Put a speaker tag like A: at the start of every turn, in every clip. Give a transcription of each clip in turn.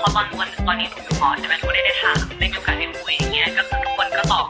A: พราะตอนวันตอนนี้หนูอยู่หอใช่ไหมหนูได้ได้ถามได้มีโอกาสได้คุยอย่างเงี้ยก็คือทุกคนก็ตอบ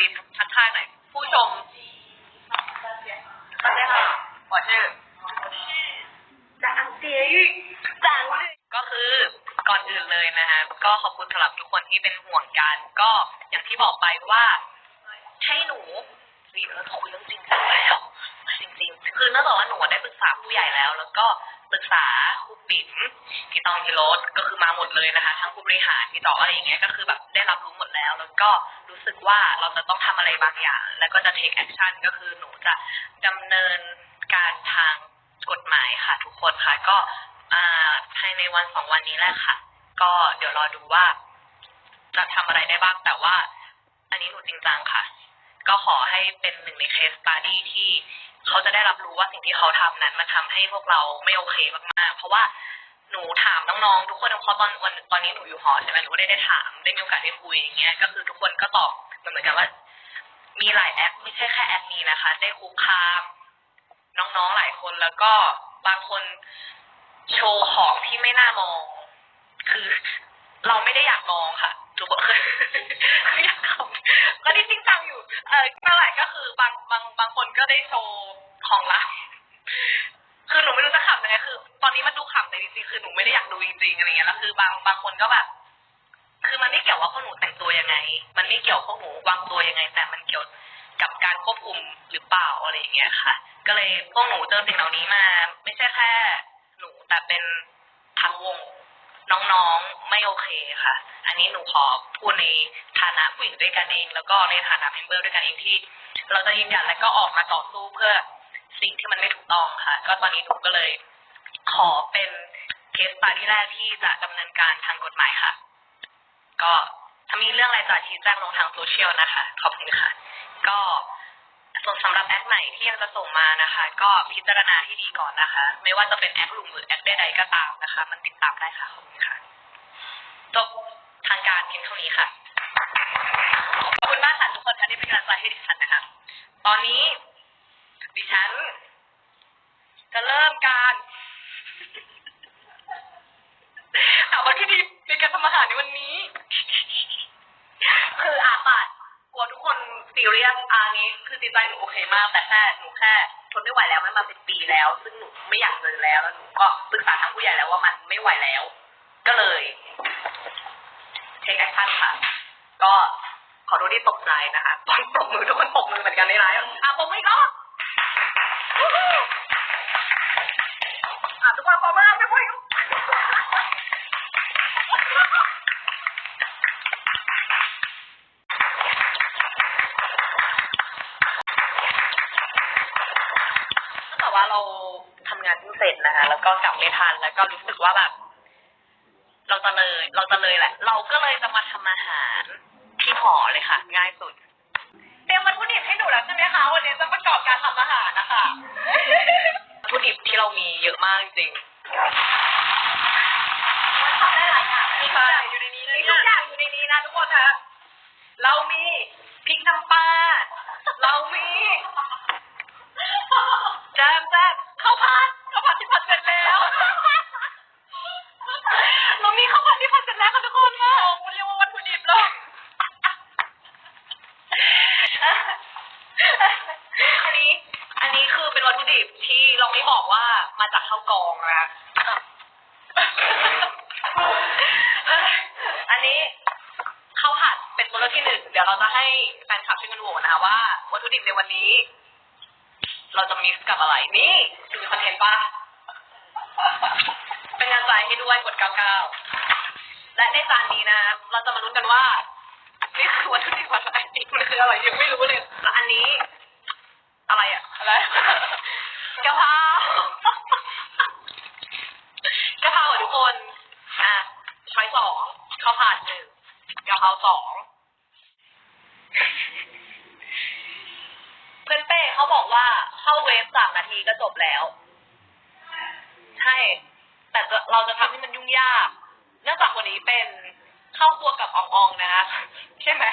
A: วีวันวีทักทายหน่อยผู้ชมใช่ค่ะขอชื่อจางเจียยจางก็คือก่อนอื่นเลยนะฮะก็ขอบคุณสำหรับทุกคนที่เป็นห่วงกันก็อย่างที่บอกไปว่าให้หนูวิเราคุยเรื่องจริงจังแล้วจริง ๆ คือเนื่องจากว่าหนูได้ปรึกษาผู้ใหญ่แล้ว แล้วก็ ปรึกษาครูปิ๋มพี่ตองพี่รถก็คือมาหมดเลยนะคะทั้งผู้บริหารพี่ต่ออะไรอย่างเงี้ยก็คือแบบได้รับรู้หมดแล้ว แล้วก็รู้สึกว่าเราจะต้องทำอะไรบางอย่าง แล้วก็จะ take action ก็คือหนูจะดำเนินการทางกฎหมายค่ะ ทุกคนค่ะ ก็อ่าภายในวันสองวันนี้แหละค่ะ ก็เดี๋ยวรอดูว่า จะทำอะไรได้บ้างแต่ว่า อันนี้หนูจริงจังค่ะ ก็ขอให้เป็นหนึ่งในเคสตัดดี้ที่ เขาจะได้รับรู้ว่าสิ่งที่เขาทำนั้น มันทำให้พวกเราไม่โอเคมากๆ เพราะว่าหนูถามน้องๆทุกคนเพราะตอนวันตอนนี้หนูอยู่หอใช่ไหมหนูก็ได้ได้ถามได้มีโอกาสได้คุยอย่างเงี้ยก็คือทุกคนก็ตอบเหมือนกันว่า มีหลายแอปไม่ใช่แค่แอปนี้นะคะ ได้คุกคาม น้องๆหลายคนแล้วก็บางคนโชว์ของที่ไม่น่ามอง คือเราไม่ได้อยากมองค่ะทุกคนคืออยากทำแล้วที่จริงจังอยู่ เออนั่นแหละก็คือบางบางบางคน ก็ได้โชว์ของลับคือหนูไม่รู้จะขำยังไงคือ ตอนนี้มันดูขำแต่จริงๆคือหนูไม่ได้อยากดูจริงๆอะไรเงี้ยแล้วคือบางบางคนก็แบบคือมันไม่เกี่ยวว่าพวกหนูแต่งตัวยังไง มันไม่เกี่ยวพวกหนูวางตัวยังไง แต่มันเกี่ยวกับการควบคุมหรือเปล่าอะไรอย่างเงี้ยค่ะ ก็เลยพวกหนูเจอสิ่งเหล่านี้มา ไม่ใช่แค่หนูแต่เป็นทั้งวงน้องๆไม่โอเคค่ะ อันนี้หนูขอพูดในฐานะผู้หญิงด้วยกันเอง แล้วก็ในฐานะเมมเบอร์ด้วยกันเองที่ เราจะยืนยันและก็ออกมาต่อสู้เพื่อสิ่งที่มันไม่ถูกต้องค่ะ ก็ตอนนี้หนูก็เลยขอเป็นเคสตาที่แรกที่จะดำเนินการทางกฎหมายค่ะ ก็ถ้ามีเรื่องอะไรจะชี้แจงลงทางโซเชียลนะคะ ขอบคุณค่ะ ก็ส่วนสำหรับแอคใหม่ที่ยังจะส่งมานะคะ ก็พิจารณาให้ดีก่อนนะคะ ไม่ว่าจะเป็นแอคลุมหรือแอคใดๆก็ตามนะคะ มันติดตามได้ค่ะขอบคุณค่ะจบทางการเพียงเท่านี้ค่ะ ขอบคุณมากค่ะทุกคนค่ะที่เป็นกำลังใจให้ดิฉันนะคะ ตอนนี้ ดิฉัน จะเริ่มการหาวัตถุดิบในการทำอาหารในวันนี้ คืออาปาดกลัวทุกคนซีเรียสอันนี้ คือจิตใจหนูโอเคมากแต่แค่หนูแค่ทนไม่ไหวแล้วมันมาเป็นปีแล้ว ซึ่งหนูไม่อยากเลยแล้วแล้วหนูก็ปรึกษาทางผู้ใหญ่แล้วว่ามันไม่ไหวแล้ว ก็เลยเทคแอคชั่นค่ะ ก็ อโทษที่ตกใจนะคะตอนปรบมือทุกคนปรบมือเหมือนกันในไลฟ์อะปรบมืออีกรอบวู้ฮู้อะทุกคนปรบมือไม่พูดอีกแต่ว่าเราทำงานเพิ่งเสร็จนะคะแล้วก็กลับไม่ทันแล้วก็รู้สึกว่าแบบเราจะเลย เราจะเลยแหละ เราก็เลยจะมาทำอาหารที่ หอเลยค่ะ ง่ายสุดเตรียมวัตถุดิบให้หนูแล้วใช่ไหมคะวันนี้จะประกอบการทำอาหารนะคะวัตถุดิบที่เรามีเยอะมากจริงมันทำได้หลายอย่างมีทุกอย่างอยู่ในนี้เลยมีทุกอย่างอยู่ในนี้นะทุกคนนะเรามีพริกน้ำปลาเรามีแจ๊บแจ๊บข้าวผัดข้าวผัดที่ผัดเสร็จแล้ว เรามีข้าวผัดที่ผัดเสร็จแล้วค่ะทุกคนค่ะมันเรียกว่าวัตถุดิบหรอกอันนี้ อันนี้คือเป็น วัตถุดิบที่เราไม่บอกว่ามาจากข้าวกองนะ อันนี้ข้าวผัดเป็นตัวเลือกที่หนึ่งเดี๋ยวเราจะให้แฟนคลับช่วยกันโหวตนะคะว่า วัตถุดิบในวันนี้ เราจะมิกซ์กับอะไร นี่ดูมีคอนเทนต์ป่ะ เป็นงานใจให้ด้วยกด99และในจานนี้นะ เราจะมาลุ้นกันว่านี่คือวัตถุดิบอะไรมันคืออะไรยังไม่รู้เลยและอันนี้ อะไรอะอะไร กะเพรากะเพราอะทุกคน อะช้อยสองข้าวผัดหนึ่งกะเพราสองเพื่อนเป้เขาบอกว่าเข้าเวฟสามนาทีก็จบแล้ว ใช่ แต่เราจะทำให้มันยุ่งยาก เนื่องจากวันนี้เป็นข้าวครัวกับอองอองนะคะใช่ไหม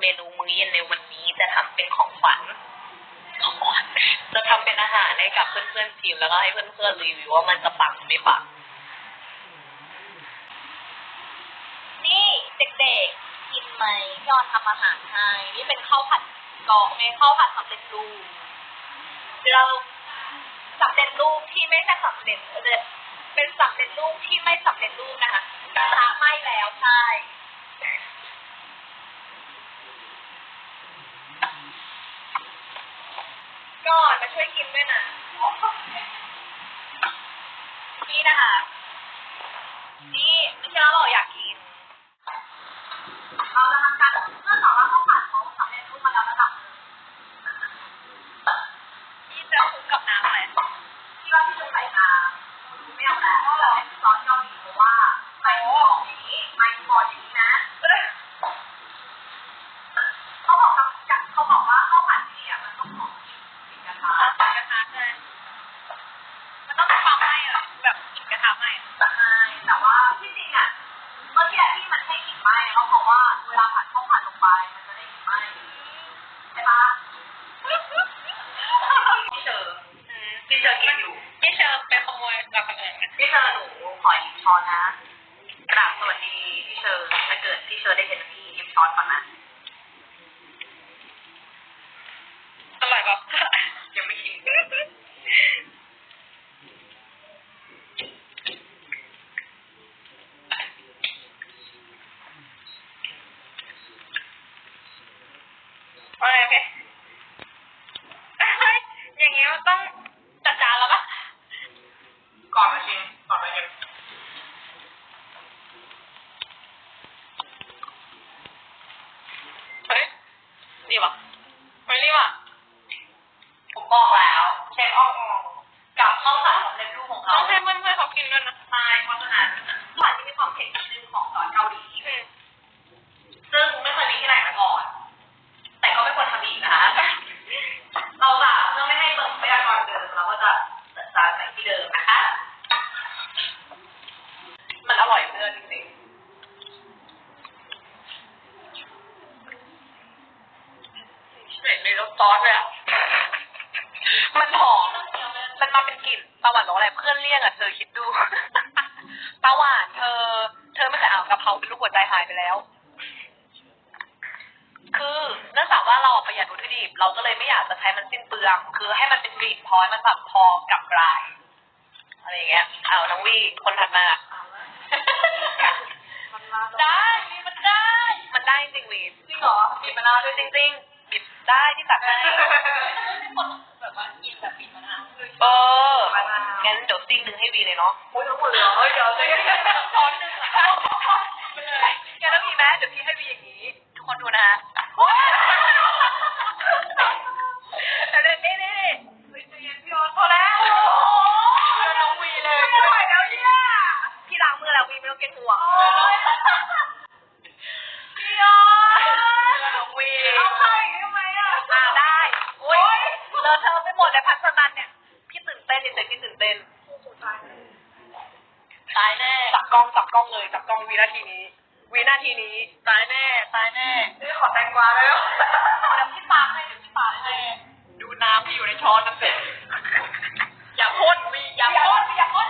A: เลยกับว่าเมนูมื้อเย็นในวันนี้จะทำเป็นของขวัญของขวัญจะทำเป็นอาหารให้กับเพื่อนๆทีมแล้วก็ให้เพื่อนๆรีวิวว่ามันจะปังหรือไม่ปัง
B: นี่เด็กๆกินไหมยอดทำอาหารให้นี่เป็นข้าวผัดกรอกในข้าวผัดสำเร็จรูปเราสำเร็จรูปที่ไม่ใช่สำเร็จเออเป็นสำเร็จรูปที่ไม่สำเร็จรูปนะคะกระทะไหม้แล้วใช่ก่อนมา ช่วยกินด้วยนะ นี่นะคะ นี่ไม่ใช่เราเราอยากกิน เอาละ
A: ค่ะ พี่เชอร์ถ้าเกิดพี่เชอร์ได้เห็นพี่หยิบช้อนก่อนนะอร่อยปะยังไม่ชิมโอเคโอเคเฮ้ยอย่างงี้มันต้องจัดจานแล้วปะก่อนมาชิมก่อนมาชิมเฮ้ยดีปะไม่ดีปะผมบอกแล้ว เชฟอองกับข้าวผัดสำเร็จรูปของเขาต้องให้เพื่อนๆเขากินด้วยนะใช่เพราะฉะนั้นข้าวผัดที่มีความเผ็ดนิดนึงของซอสเกาหลีซึ่งไม่เคยมีที่ไหนมาก่อน แต่ก็ไม่ควรทำอีกนะคะเราจะเพื่อไม่ให้เติมทรัพยากรเดิมเราก็จะจัดจานใส่ที่เดิมนะคะ มันอร่อยเพื่อนจริงๆเห็นในรสซอสเลยอะ มันมาเป็นกลิ่นปลาหวานของอะไรเพื่อนเรียกอะเธอคิดดูปลาหวานเธอ เธอไม่เคยเอากะเพราเป็นลูกหัวใจหายไปแล้ว คือเนื่องจากว่าเราประหยัดวัตถุดิบเราก็เลยไม่อยากจะใช้มันสิ้นเปลือง คือให้มันเป็นกลิ่นพอให้มันแบบพอกับกลายอะไรอย่างเงี้ย เอาน้องวีคนถัดมาได้วีมันได้ มันได้จริงวีจริงเหรอบีบมะนาวด้วยจริง ๆบีบได้ที่ตักให้แบบ ว่ากินแบบบีบมะนาวเออ งั้นเดี๋ยวซิ่งหนึ่งให้วีเลยเนาะโอ้ยทั้งหมดเลยเฮ้ยเดี๋ยวจะช้อนหนึ่งงั้นแล้วพี่แม่เดี๋ยวพี่ให้วีอย่างนี้ ทุกคนดูนะฮะายแน่จับกล้องจับกล้องเลยจับกล้องวินาทีนี้ วินาทีนี้ตายแน่ตายแน่นี่ขอแตงกวาเลยเดี๋ยวพี่ปาให้เดี๋ยวพี่ปาให้ดูน้ำที่อยู่ในช้อนนั่นเสร็จอย่าพ่นวีอย่าพ่นอย่าพ่น